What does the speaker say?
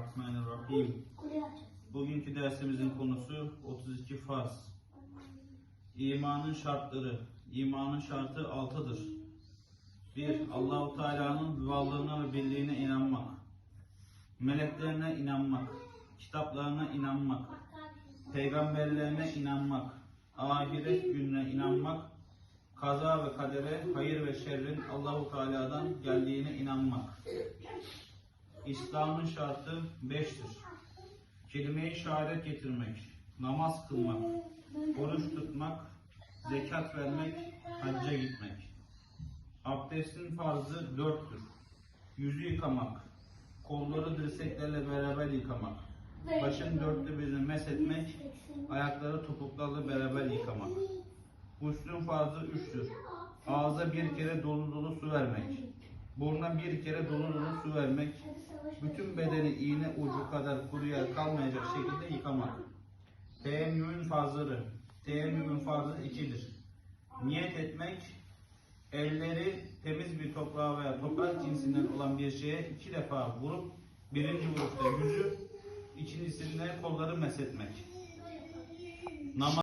Bismillahirrahmanirrahim. Bugünkü dersimizin konusu 32 farz. İmanın şartları. İmanın şartı altıdır. 1. Allahu Teala'nın varlığına ve birliğine inanmak. Meleklerine inanmak. Kitaplarına inanmak. Peygamberlerine inanmak. Ahiret gününe inanmak. Kaza ve kadere, hayır ve şerrin Allahu Teala'dan geldiğine inanmak. İslam'ın şartı beştir. Kelime-i şehadet getirmek, namaz kılmak, oruç tutmak, zekat vermek, hacca gitmek. Abdestin farzı dörttür. Yüzü yıkamak, kolları dirseklerle beraber yıkamak, başın dörtte birini meshetmek, ayakları topuklarla beraber yıkamak. Guslün farzı üçtür. Ağza bir kere dolu dolu su vermek, buruna bir kere dolu dolu su vermek, bütün bedeni iğne ucu kadar kuru yer kalmayacak şekilde yıkamak. Teyemmümün farzları. Teyemmümün farzı ikidir. Niyet etmek, elleri temiz bir toprağa veya toprak cinsinden olan bir şeye iki defa vurup birinci vuruşta yüzü, ikincisinde kolları meshetmek. Namaz